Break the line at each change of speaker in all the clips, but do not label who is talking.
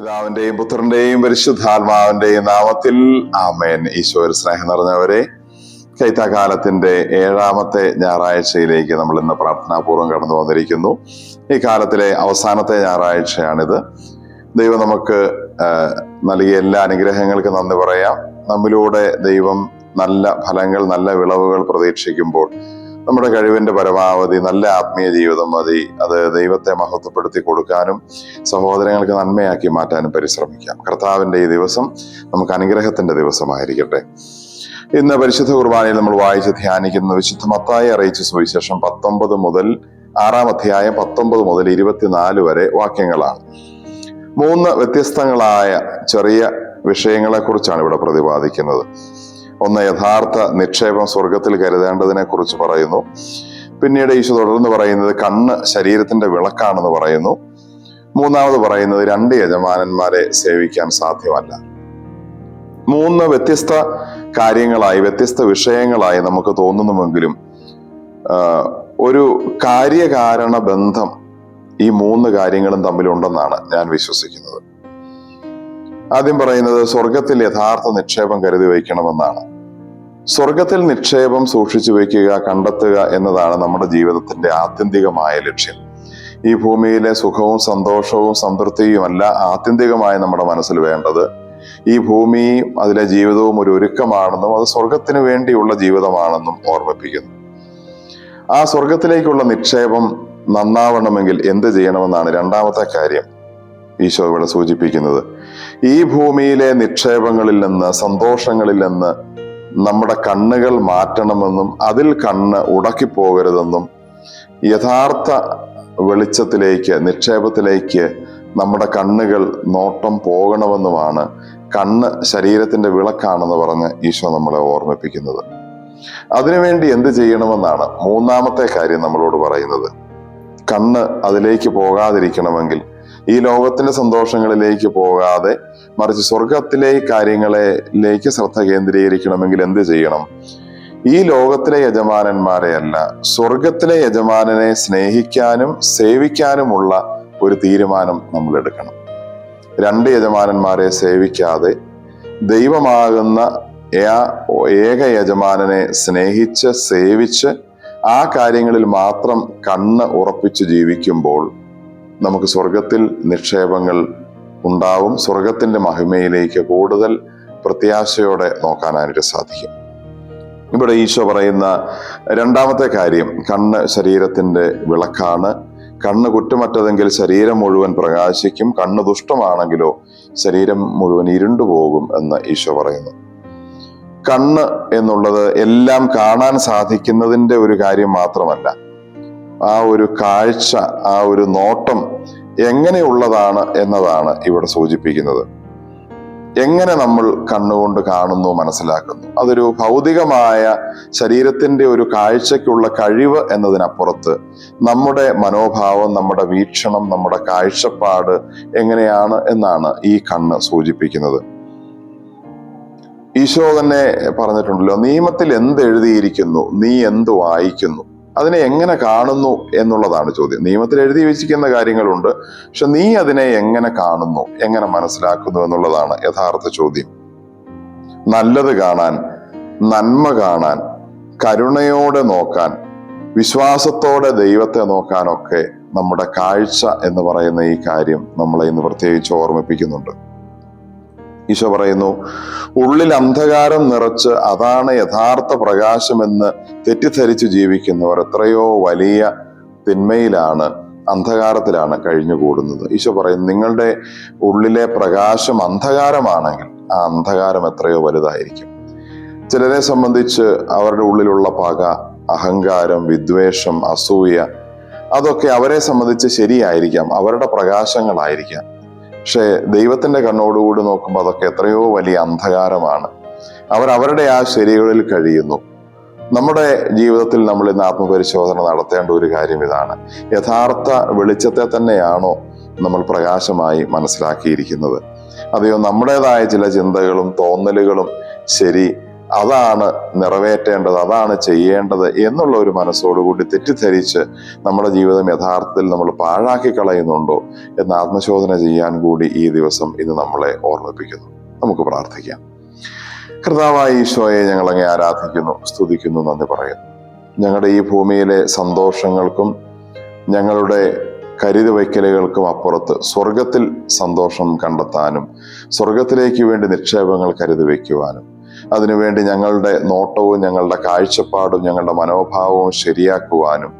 പിതാവിന്റെയും പുത്രന്റെയും പരിശുദ്ധാത്മാവിന്റെയും നാമത്തിൽ ആമേൻ. ഈശോയിൽ സ്നേഹം നിറഞ്ഞവരെ കൈത്താകാലത്തിന്റെ ഏഴാമത്തെ ഞായറാഴ്ചയിലേക്ക് നമ്മൾ ഇന്ന് പ്രാർത്ഥനാപൂർവം കടന്നു വന്നിരിക്കുന്നു. ഈ കാലത്തിലെ അവസാനത്തെ ഞായറാഴ്ചയാണിത്. ദൈവം നമുക്ക് നൽകിയ എല്ലാ അനുഗ്രഹങ്ങൾക്കും നന്ദി പറയാം. നമ്മിലൂടെ ദൈവം നല്ല ഫലങ്ങൾ നല്ല വിളവുകൾ പ്രതീക്ഷിക്കുമ്പോൾ നമ്മുടെ കഴിവിന്റെ പരമാവധി നല്ല ആത്മീയ ജീവിതം മതി. അത് ദൈവത്തെ മഹത്വപ്പെടുത്തി കൊടുക്കാനും സഹോദരങ്ങൾക്ക് നന്മയാക്കി മാറ്റാനും പരിശ്രമിക്കാം. കർത്താവിന്റെ ഈ ദിവസം നമുക്ക് അനുഗ്രഹത്തിന്റെ ദിവസമായിരിക്കട്ടെ. ഇന്ന് പരിശുദ്ധ കുർബാനയിൽ നമ്മൾ വായിച്ച് ധ്യാനിക്കുന്ന വിശുദ്ധ മത്തായി അറിയിച്ച സുവിശേഷം പത്തൊമ്പത് മുതൽ ആറാം അധ്യായം പത്തൊമ്പത് മുതൽ ഇരുപത്തിനാല് വരെ വാക്യങ്ങളാണ്. മൂന്ന് വ്യത്യസ്തങ്ങളായ ചെറിയ വിഷയങ്ങളെ കുറിച്ചാണ് ഇവിടെ പ്രതിപാദിക്കുന്നത്. ഒന്ന് യഥാർത്ഥ നിക്ഷേപം സ്വർഗത്തിൽ കരുതേണ്ടതിനെ കുറിച്ച് പറയുന്നു. പിന്നീട് ഈശോ തുടർന്ന് പറയുന്നത് കണ്ണ് ശരീരത്തിന്റെ വിളക്കാണെന്ന് പറയുന്നു. മൂന്നാമത് പറയുന്നത് രണ്ട് യജമാനന്മാരെ സേവിക്കാൻ സാധ്യമല്ല. മൂന്ന് വ്യത്യസ്ത കാര്യങ്ങളായി വ്യത്യസ്ത വിഷയങ്ങളായി നമുക്ക് തോന്നുന്നുവെങ്കിലും ഒരു കാര്യകാരണ ബന്ധം ഈ മൂന്ന് കാര്യങ്ങളും തമ്മിലുണ്ടെന്നാണ് ഞാൻ വിശ്വസിക്കുന്നത്. ആദ്യം പറയുന്നത് സ്വർഗത്തിൽ യഥാർത്ഥ നിക്ഷേപം കരുതി വയ്ക്കണമെന്നാണ്. സ്വർഗത്തിൽ നിക്ഷേപം സൂക്ഷിച്ചു വയ്ക്കുക കണ്ടെത്തുക എന്നതാണ് നമ്മുടെ ജീവിതത്തിന്റെ ആത്യന്തികമായ ലക്ഷ്യം. ഈ ഭൂമിയിലെ സുഖവും സന്തോഷവും സംതൃപ്തിയുമല്ല ആത്യന്തികമായി നമ്മുടെ മനസ്സിൽ വേണ്ടത്. ഈ ഭൂമിയും അതിലെ ജീവിതവും ഒരു ഒരുക്കമാണെന്നും അത് സ്വർഗത്തിന് വേണ്ടിയുള്ള ജീവിതമാണെന്നും ഓർമ്മിപ്പിക്കുന്നു. ആ സ്വർഗത്തിലേക്കുള്ള നിക്ഷേപം നന്നാവണമെങ്കിൽ എന്ത് ചെയ്യണമെന്നാണ് രണ്ടാമത്തെ കാര്യം. ഈശോ ഇവിടെ സൂചിപ്പിക്കുന്നത്. ഈ ഭൂമിയിലെ നിക്ഷേപങ്ങളിൽ നിന്ന് സന്തോഷങ്ങളിൽ നിന്ന് നമ്മുടെ കണ്ണുകൾ മാറ്റണമെന്നും അതിൽ കണ്ണ് ഉടക്കിപ്പോകരുതെന്നും യഥാർത്ഥ വെളിച്ചത്തിലേക്ക് നിക്ഷേപത്തിലേക്ക് നമ്മുടെ കണ്ണുകൾ നോട്ടം പോകണമെന്നുമാണ് കണ്ണ് ശരീരത്തിന്റെ വിളക്കാണെന്ന് പറഞ്ഞ് ഈശോ നമ്മളെ ഓർമ്മിപ്പിക്കുന്നത്. അതിനുവേണ്ടി എന്ത് ചെയ്യണമെന്നാണ് മൂന്നാമത്തെ കാര്യം നമ്മളോട് പറയുന്നത്. കണ്ണ് അതിലേക്ക് പോകാതിരിക്കണമെങ്കിൽ ഈ ലോകത്തിന്റെ സന്തോഷങ്ങളിലേക്ക് പോകാതെ മറിച്ച് സ്വർഗത്തിലെ കാര്യങ്ങളിലേക്ക് ശ്രദ്ധ കേന്ദ്രീകരിക്കണമെങ്കിൽ എന്ത് ചെയ്യണം? ഈ ലോകത്തിലെ യജമാനന്മാരെയല്ല സ്വർഗത്തിലെ യജമാനനെ സ്നേഹിക്കാനും സേവിക്കാനുമുള്ള ഒരു തീരുമാനം നമ്മൾ എടുക്കണം. രണ്ട് യജമാനന്മാരെ സേവിക്കാതെ ദൈവമാകുന്ന ഏക യജമാനനെ സ്നേഹിച്ച് സേവിച്ച് ആ കാര്യങ്ങളിൽ മാത്രം കണ്ണ് ഉറപ്പിച്ച് ജീവിക്കുമ്പോൾ നമുക്ക് സ്വർഗത്തിൽ നിക്ഷേപങ്ങൾ ഉണ്ടാവും. സ്വർഗത്തിന്റെ മഹിമയിലേക്ക് കൂടുതൽ പ്രത്യാശയോടെ നോക്കാനായിട്ട് സാധിക്കും. ഇവിടെ ഈശോ പറയുന്ന രണ്ടാമത്തെ കാര്യം കണ്ണ് ശരീരത്തിന്റെ വിളക്കാണ്. കണ്ണ് കുറ്റമറ്റതെങ്കിൽ ശരീരം മുഴുവൻ പ്രകാശിക്കും. കണ്ണ് ദുഷ്ടമാണെങ്കിലോ ശരീരം മുഴുവൻ ഇരുണ്ടു പോകും എന്ന് ഈശോ പറയുന്നു. കണ്ണ് എന്നുള്ളത് എല്ലാം കാണാൻ സാധിക്കുന്നതിന്റെ ഒരു കാര്യം മാത്രമല്ല. ആ ഒരു കാഴ്ച ആ ഒരു നോട്ടം എങ്ങനെയുള്ളതാണ് എന്നതാണ് ഇവിടെ സൂചിപ്പിക്കുന്നത്. എങ്ങനെ നമ്മൾ കണ്ണുകൊണ്ട് കാണുന്നു മനസ്സിലാക്കുന്നു? അതൊരു ഭൗതികമായ ശരീരത്തിന്റെ ഒരു കാഴ്ചയ്ക്കുള്ള കഴിവ് എന്നതിനപ്പുറത്ത് നമ്മുടെ മനോഭാവം നമ്മുടെ വീക്ഷണം നമ്മുടെ കാഴ്ചപ്പാട് എങ്ങനെയാണ് എന്നാണ് ഈ കണ്ണ് സൂചിപ്പിക്കുന്നത്. ഈശോ തന്നെ പറഞ്ഞിട്ടുണ്ടല്ലോ നിയമത്തിൽ എന്ത് എഴുതിയിരിക്കുന്നു നീ എന്ത് വായിക്കുന്നു? അതിനെ എങ്ങനെ കാണുന്നു എന്നുള്ളതാണ് ചോദ്യം. നിയമത്തിൽ എഴുതി വെച്ചിരിക്കുന്ന കാര്യങ്ങളുണ്ട്. പക്ഷെ നീ അതിനെ എങ്ങനെ കാണുന്നു എങ്ങനെ മനസ്സിലാക്കുന്നു എന്നുള്ളതാണ് യഥാർത്ഥ ചോദ്യം. നല്ലത് കാണാൻ നന്മ കാണാൻ കരുണയോടെ നോക്കാൻ വിശ്വാസത്തോടെ ദൈവത്തെ നോക്കാനൊക്കെ നമ്മുടെ കാഴ്ച എന്ന് പറയുന്ന ഈ കാര്യം നമ്മളെ ഇന്ന് പ്രത്യേകിച്ച് ഓർമ്മിപ്പിക്കുന്നുണ്ട്. ഈശോ പറയുന്നു ഉള്ളിൽ അന്ധകാരം നിറച്ച് അതാണ് യഥാർത്ഥ പ്രകാശമെന്ന് തെറ്റിദ്ധരിച്ച് ജീവിക്കുന്നവർ എത്രയോ വലിയ തിന്മയിലാണ് അന്ധകാരത്തിലാണ് കഴിഞ്ഞുകൂടുന്നത്. ഈശോ പറയുന്നു നിങ്ങളുടെ ഉള്ളിലെ പ്രകാശം അന്ധകാരമാണെങ്കിൽ ആ അന്ധകാരം എത്രയോ വലുതായിരിക്കും. ചിലരെ സംബന്ധിച്ച് അവരുടെ ഉള്ളിലുള്ള പക അഹങ്കാരം വിദ്വേഷം അസൂയ അതൊക്കെ അവരെ സംബന്ധിച്ച് ശരിയായിരിക്കാം അവരുടെ പ്രകാശങ്ങളായിരിക്കാം. പക്ഷേ ദൈവത്തിന്റെ കണ്ണോടുകൂടി നോക്കുമ്പോൾ അതൊക്കെ എത്രയോ വലിയ അന്ധകാരമാണ്. അവരവരുടെ ആ ശരികളിൽ കഴിയുന്നു. നമ്മുടെ ജീവിതത്തിൽ നമ്മൾ ഇന്ന് ആത്മപരിശോധന നടത്തേണ്ട ഒരു കാര്യം ഇതാണ്. യഥാർത്ഥ വെളിച്ചത്തെ തന്നെയാണോ നമ്മൾ പ്രകാശമായി മനസ്സിലാക്കിയിരിക്കുന്നത്. അതെയോ നമ്മുടേതായ ചില ചിന്തകളും തോന്നലുകളും ശരി അതാണ് നിറവേറ്റേണ്ടത് അതാണ് ചെയ്യേണ്ടത് എന്നുള്ള ഒരു മനസ്സോടുകൂടി തെറ്റിദ്ധരിച്ച് നമ്മുടെ ജീവിതം യഥാർത്ഥത്തിൽ നമ്മൾ പാഴാക്കി കളയുന്നുണ്ടോ എന്ന് ആത്മശോധന ചെയ്യാൻ കൂടി ഈ ദിവസം ഇന്ന് നമ്മളെ ഓർമ്മിപ്പിക്കുന്നു. നമുക്ക് പ്രാർത്ഥിക്കാം. കർത്താവായ ഈശോയെ ഞങ്ങളങ്ങെ ആരാധിക്കുന്നു സ്തുതിക്കുന്നു നന്ദി പറയുന്നു. ഞങ്ങളുടെ ഈ ഭൂമിയിലെ സന്തോഷങ്ങൾക്കും ഞങ്ങളുടെ കരുതി വയ്ക്കലുകൾക്കും അപ്പുറത്ത് സ്വർഗത്തിൽ സന്തോഷം കണ്ടെത്താനും സ്വർഗത്തിലേക്ക് വേണ്ടി നിക്ഷേപങ്ങൾ കരുതി വയ്ക്കുവാനും അതിനുവേണ്ടി ഞങ്ങളുടെ നോട്ടവും ഞങ്ങളുടെ കാഴ്ചപ്പാടും ഞങ്ങളുടെ മനോഭാവവും ശരിയാക്കുവാനും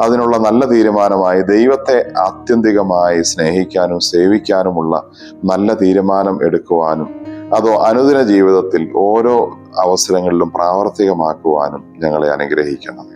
അതിനുള്ള നല്ല തീരുമാനമായി ദൈവത്തെ ആത്യന്തികമായി സ്നേഹിക്കാനും സേവിക്കാനുമുള്ള നല്ല തീരുമാനം എടുക്കുവാനും അതോ അനുദിന ജീവിതത്തിൽ ഓരോ അവസരങ്ങളിലും പ്രാവർത്തികമാക്കുവാനും ഞങ്ങളെ അനുഗ്രഹിക്കണം